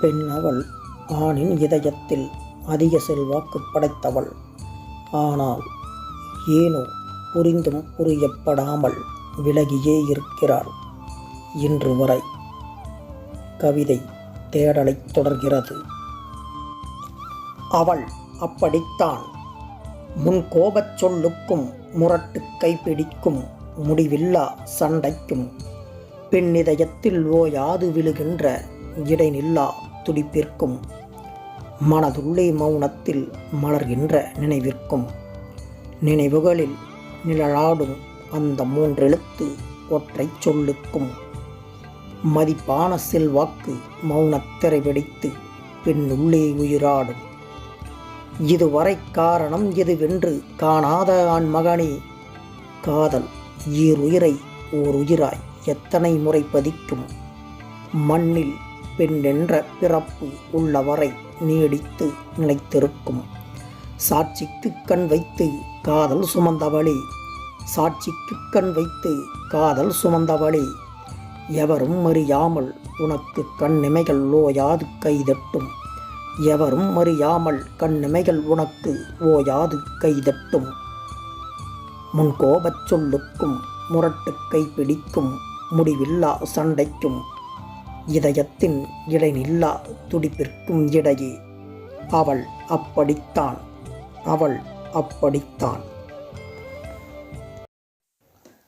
பெண் அவள் ஆணின் இதயத்தில் அதிக செல்வாக்கு படைத்தவள். ஆனால் ஏனோ புரிந்தும் புரியப்படாமல் விலகியே இருக்கிறாள். இன்று வரை கவிதை தேடலைத் தொடர்கிறது. அவள் அப்படித்தான். முன் கோபச் சொல்லுக்கும் முரட்டு கைப்பிடிக்கும் முடிவில்லா சண்டைக்கும் பெண்ணிதயத்தில் ஓயாது விழுகின்ற இடைநில்லா துடிப்பிற்கும் மனதுள்ளே மௌனத்தில் மலர்கின்ற நினைவிற்கும். நினைவுகளில் நிழலாடும் அந்த மூன்றெழுத்து ஒற்றைச் சொல்லுக்கும். மதிப்பான செல்வாக்கு மௌனத்திரை வெடித்து பெண்ணுள்ளே உயிராடும். இதுவரை காரணம் எதுவென்று காணாத ஆண் மகனே காதல் ஈருயிரை ஓர் உயிராய் எத்தனை முறை பதிக்கும். மண்ணில் பெண்ணென்ற பிறப்பு உள்ளவரை நீடித்து நிலைத்திருக்கும். சாட்சிக்கு கண் வைத்து காதல் சுமந்தவளே சாட்சிக்கு கண் வைத்து காதல் சுமந்தவளே எவரும் அறியாமல் உனக்கு கண்ணிமைகள் ஓயாது கைதட்டும். எவரும் அறியாமல் கண்ணிமைகள் உனக்கு ஓயாது கைதட்டும். முன் கோபச் சொல்லுக்கும் முரட்டு கைப்பிடிக்கும் முடிவில்லா சண்டைக்கும் இதயத்தின் இடைநில்லா துடிப்பிற்கும் இடையே. அவள் அப்படித்தான். அவள் அப்படித்தான்.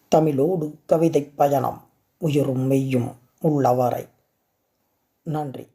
தமிழோடு கவிதை பயணம் உயிரும் மெய்யும் உள்ளவரை. நன்றி.